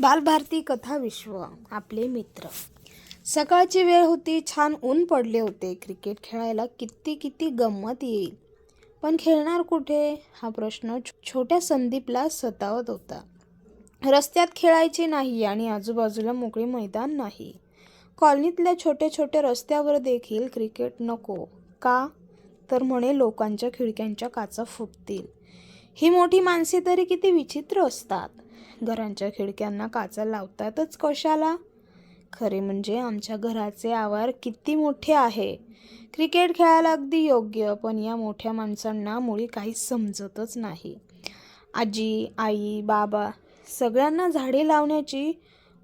बालभारती कथा विश्व आपले मित्र. सकाळची वेळ होती छान ऊन पडले होते. क्रिकेट खेळायला किती किती गंमत येईल. पण खेळणार कुठे? हा प्रश्न छो- छोट्या संदीपला सतावत होता. रस्त्यात खेळायचे नाही आणि आजूबाजूला मोकळे मैदान नाही. कॉलनीतल्या छोट्या छोट्या रस्त्यावर देखील क्रिकेट नको. का? तर म्हणे लोकांच्या खिडक्यांच्या काचा फुटतील. ही मोठी माणसे तरी किती विचित्र असतात. घरांच्या खिडक्यांना काचा लावतातच कशाला? खरे म्हणजे आमच्या घराचे आवार किती मोठे आहे. क्रिकेट खेळायला अगदी योग्य पण या मोठ्या माणसांना मुळी काहीच समजतच नाही. आजी आई बाबा सगळ्यांना झाडे लावण्याची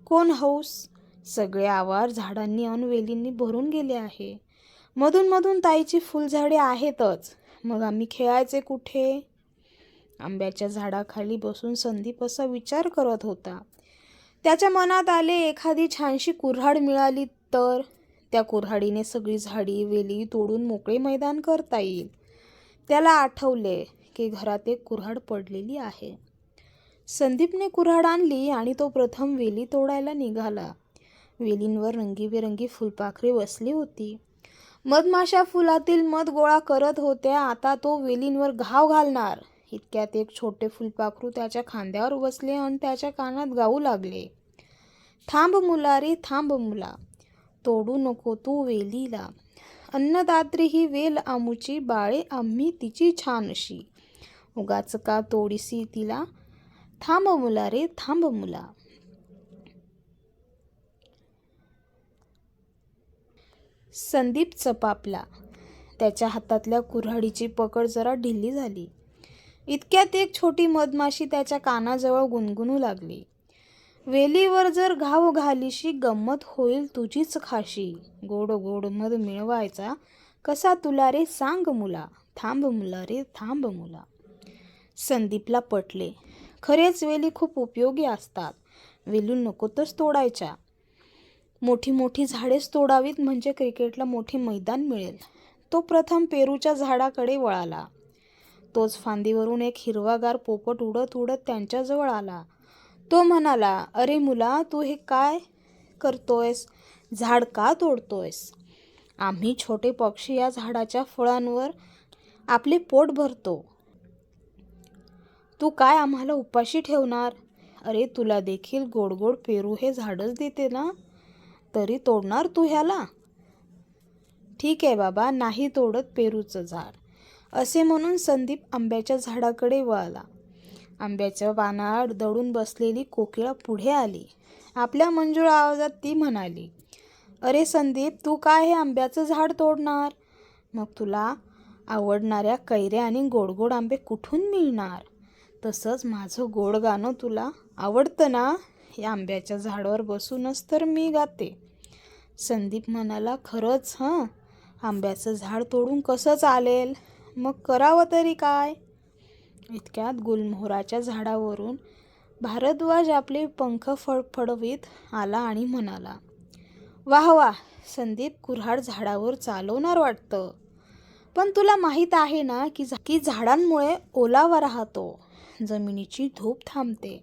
कोण हौस? सगळे आवार झाडांनी अन वेलींनी भरून गेले आहे. मधून मधून ताईची फुलझाडे आहेतच. मग आम्ही खेळायचे कुठे? आंब्याच्या झाडाखाली बसून संदीप असा विचार करत होता. त्याच्या मनात आले एखादी छानशी कुऱ्हाड मिळाली तर? त्या कुऱ्हाडीने सगळी झाडी वेली तोडून मोकळे मैदान करता येईल. त्याला आठवले की घरात एक कुऱ्हाड पडलेली आहे. संदीपने कुऱ्हाड आणली आणि तो प्रथम वेली तोडायला निघाला. वेलींवर रंगीबेरंगी फुलपाखरे बसली होती. मधमाशा फुलातील मध गोळा करत होत्या. आता तो वेलींवर घाव घालणार. इतक्यात एक छोटे फुलपाखरू त्याच्या खांद्यावर बसले आणि त्याच्या कानात गाऊ लागले. थांब मुला रे थांब मुला. तोडू नको तू वेलीला. अन्नदात्री ही वेल आमुची बाळे आम्ही तिची छान अशी उगाच का तोडीसी तिला? थांब मुला रे थांब मुला. संदीप चपापला. त्याच्या हातातल्या कुऱ्हाडीची पकड जरा ढिल्ली झाली. इतक्यात एक छोटी मधमाशी त्याच्या कानाजवळ गुणगुणू लागली. वेलीवर जर घाव घालीशी गंमत होईल तुझीच खाशी. गोड गोड मध मिळवायचा. कसा तुला रे सांग मुला. थांब मुला रे थांब मुला. संदीपला पटले. खरेच वेली खूप उपयोगी असतात. वेलू नको तच तोडायच्या. मोठी मोठी झाडेच तोडावीत म्हणजे क्रिकेटला मोठे मैदान मिळेल. तो प्रथम पेरूच्या झाडाकडे वळाला. तोच फांदीवरून एक हिरवागार पोपट उडत उडत त्यांच्याजवळ आला. तो म्हणाला अरे मुला तू हे काय करतोयस? झाड का तोडतोयस? आम्ही छोटे पक्षी या झाडाच्या फळांवर आपले पोट भरतो. तू काय आम्हाला उपाशी ठेवणार? अरे तुला देखील गोड गोड पेरू हे झाडच देते ना? तरी तोडणार तू ह्याला? ठीक आहे बाबा नाही तोडत पेरूचं झाड. असे म्हणून संदीप आंब्याच्या झाडाकडे वळला. आंब्याच्या पानावर दडून बसलेली कोकिळा पुढे आली. आपल्या मंजूळ आवाजात ती म्हणाली अरे संदीप तू काय हे आंब्याचं झाड तोडणार? मग तुला आवडणाऱ्या कैऱ्या आणि गोडगोड आंबे कुठून मिळणार? तसंच माझं गोड गाणं तुला आवडतं ना? या आंब्याच्या झाडावर बसूनच तर मी गाते. संदीप म्हणाला खरंच हां? आंब्याचं झाड तोडून कसं चालेल? मग करावं तरी काय? इतक्यात गुलमोहराच्या झाडावरून भारद्वाज आपले पंख फडफडवीत आला आणि म्हणाला वाह वाह संदीप कुऱ्हाड झाडावर चालवणार वाटतं. पण तुला माहीत आहे ना की झा की झाडांमुळे ओलावा राहतो जमिनीची धूप थांबते.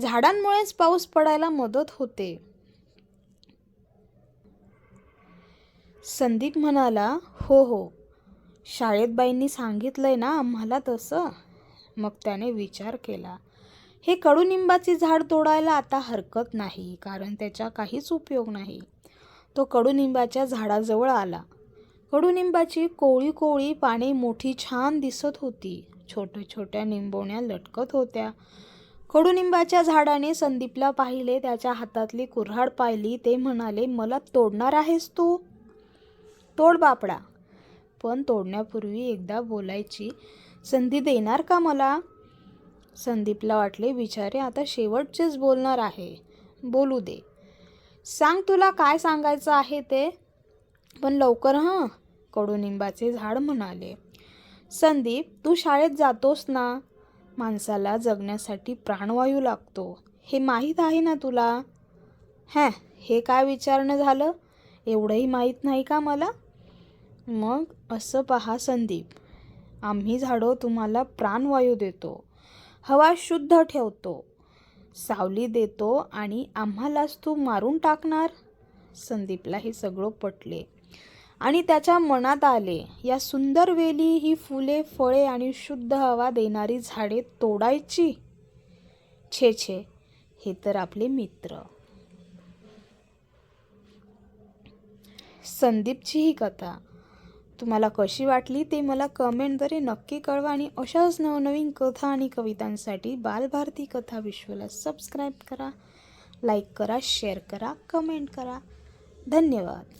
झाडांमुळेच पाऊस पडायला मदत होते. संदीप म्हणाला हो हो शाळेत बाईंनी सांगितलंय ना आम्हाला तसं. मग त्याने विचार केला हे कडुनिंबाचे झाड तोडायला आता हरकत नाही कारण त्याचा काहीच उपयोग नाही. तो कडुनिंबाच्या झाडाजवळ आला. कडुनिंबाची कोळी कोळी पाने मोठी छान दिसत होती. छोट्या छोट्या निंबोण्या लटकत होत्या. कडुनिंबाच्या झाडाने संदीपला पाहिले त्याच्या हातातली कुऱ्हाड पाहिली ते म्हणाले मला तोडणार आहेस तू? तोड बापडा. पण तोडण्यापूर्वी एकदा बोलायची संधी देणार का मला? संदीपला वाटले बिचारे आता शेवटचेच बोलणार आहे. बोलू दे. सांग तुला काय सांगायचं आहे ते? पण लवकर हां? कडुनिंबाचे झाड म्हणाले. संदीप तू शाळेत जातोस ना? माणसाला जगण्यासाठी प्राणवायू लागतो. हे माहीत आहे ना तुला? हॅ हे काय विचारणं झालं? एवढंही माहीत नाही का मला? मग असं पहा संदीप. आम्ही झाडं तुम्हाला प्राणवायू देतो. हवा शुद्ध ठेवतो. सावली देतो आणि आम्हालाच तू मारून टाकणार? संदीपला हे सगळं पटले. आणि त्याच्या मनात आले या सुंदर वेली ही फुले फळे आणि शुद्ध हवा देणारी झाडे तोडायची? छे छे हे तर आपले मित्र. संदीपची ही कथा. तुम्हाला कशी वाटली ते मला कमेंटद्वारे नक्की कळवा आणि अशाच नवनवीन कथा आणि कवितांसाठी बालभारती कथा विश्वला सबस्क्राईब करा लाईक करा शेअर करा कमेंट करा. धन्यवाद.